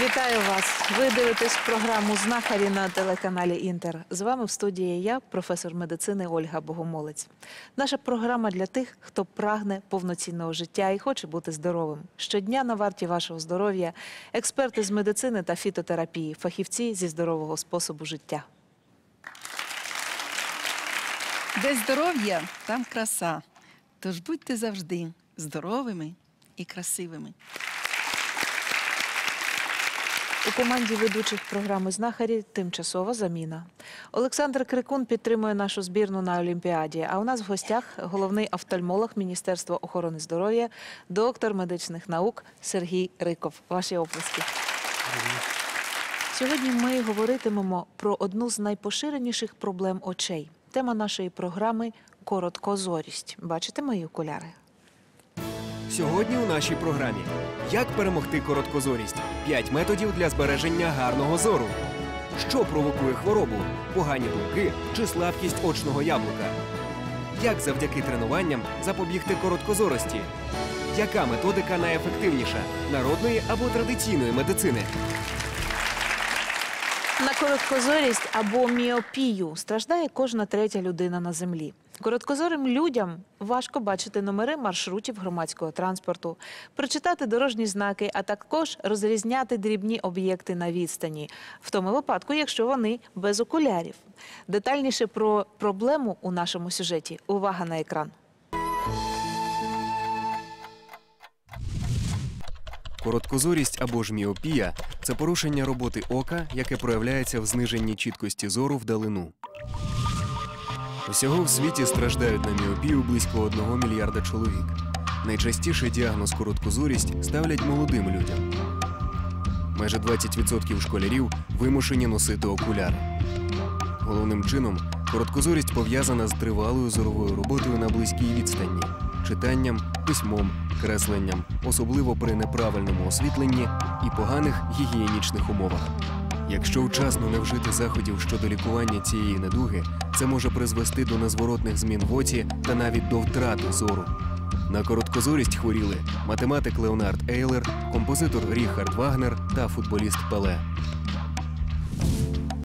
Вітаю вас. Ви дивитесь програму Знахарі на телеканалі Інтер. З вами в студії я, професор медицини Ольга Богомолець. Наша програма для тих, хто прагне повноцінного життя і хоче бути здоровим. Щодня на варті вашого здоров'я експерти з медицини та фітотерапії, фахівці зі здорового способу життя. Де здоров'я, там краса. Тож будьте завжди здоровими і красивими. У команді ведучих програми знахарі тимчасова заміна. Олександр Крикун підтримує нашу збірну на Олімпіаді. А у нас в гостях головний офтальмолог Міністерства охорони здоров'я, доктор медичних наук Сергій Риков. Ваші оплески. Сьогодні ми говоритимемо про одну з найпоширеніших проблем очей. Тема нашої програми короткозорість. Бачите мої окуляри? Сьогодні у нашій програмі Як перемогти короткозорість? П'ять методів для збереження гарного зору. Що провокує хворобу? Погані думки чи слабкість очного яблука? Як завдяки тренуванням запобігти короткозорості? Яка методика найефективніша народної або традиційної медицини? На короткозорість або міопію страждає кожна третя людина на землі. Короткозорим людям важко бачити номери маршрутів громадського транспорту, прочитати дорожні знаки, а також розрізняти дрібні об'єкти на відстані, в тому випадку, якщо вони без окулярів. Детальніше про проблему у нашому сюжеті. Увага на екран. Короткозорість або ж міопія це порушення роботи ока, яке проявляється в зниженні чіткості зору вдалину. Усього в світі страждають на міопію близько 1 мільярда чоловік. Найчастіше діагноз короткозорість ставлять молодим людям. Майже 20% школярів вимушені носити окуляри. Головним чином короткозорість пов'язана з тривалою зоровою роботою на близькій відстані, читанням, письмом, кресленням, особливо при неправильному освітленні і поганих гігієнічних умовах. Якщо вчасно не вжити заходів щодо лікування цієї недуги, це може призвести до незворотних змін в оці та навіть до втрати зору. На короткозорість хворіли математик Леонард Ейлер, композитор Ріхард Вагнер та футболіст Пеле.